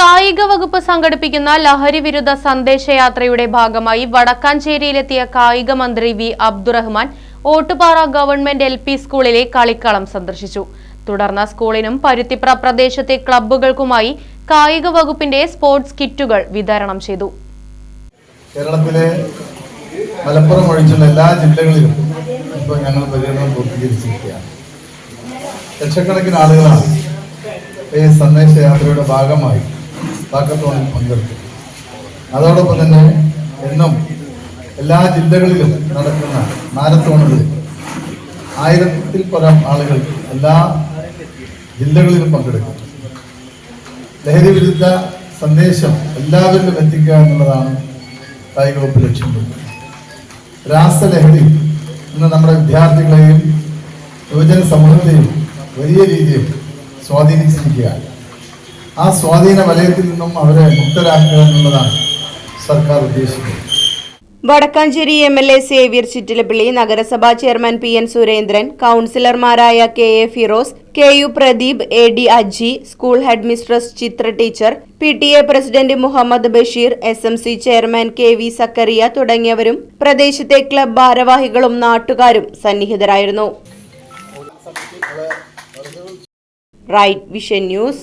കായിക വകുപ്പ് സംഘടിപ്പിക്കുന്ന ലഹരി വിരുദ്ധ സന്ദേശയാത്രയുടെ ഭാഗമായി വടക്കാഞ്ചേരിയിലെത്തിയ കായിക മന്ത്രി V Abdurahman Ottupara government L P സ്കൂളിലെ കളിക്കളം സന്ദർശിച്ചു. തുടർന്ന് സ്കൂളിനും പരുത്തിപ്ര പ്രദേശത്തെ ക്ലബ്ബുകൾക്കുമായി കായിക വകുപ്പിന്റെ സ്പോർട്സ് കിറ്റുകൾ വിതരണം ചെയ്തു. കേരളത്തിലെ മലപ്പുറം ഒഴിച്ചുള്ള എല്ലാ ജില്ലകളിലും ഇപ്പോൾ ഞങ്ങൾ പര്യടനം പൂർത്തീകരിച്ചിരിക്കുകയാണ്. ലക്ഷക്കണക്കിന് ആളുകളാണ് ഈ സന്ദേശയാത്രയുടെ ഭാഗമായി വാക്കത്തോണിൽ പങ്കെടുത്തു. അതോടൊപ്പം തന്നെ എന്നും എല്ലാ ജില്ലകളിലും നടക്കുന്ന മാരത്തോണുകളിൽ ആയിരത്തിൽ പരം ആളുകൾ എല്ലാ ജില്ലകളിലും പങ്കെടുക്കും. ലഹരി വിരുദ്ധ സന്ദേശം എല്ലാവരിലും എത്തിക്കുക എന്നുള്ളതാണ് കായിക വകുപ്പ് ലക്ഷ്യം. രാസലഹരി ഇന്ന് നമ്മുടെ വിദ്യാർത്ഥികളെയും യുവജന സമൂഹത്തെയും വലിയ രീതിയിൽ സ്വാധീനിച്ചിരിക്കുകയാണ്. ആ സ്വാധീന വലയത്തിൽ നിന്നും അവരെ മുക്തരാക്കുക എന്നുള്ളതാണ് സർക്കാർ ഉദ്ദേശിക്കുന്നത്. Vadakkanchery M L A Xavier Chittilappilly നഗരസഭാ ചെയർമാൻ പി എൻ സുരേന്ദ്രൻ കൗൺസിലർമാരായ K A Firoz K U Pradeep A D Aji school headmistress Chithra teacher P T A president Muhammad Basheer S M C chairman K V Zacharia തുടങ്ങിയവരും പ്രദേശത്തെ club ഭാരവാഹികളും നാട്ടുകാരും സന്നിഹിതരായിരുന്നു. Right vision news.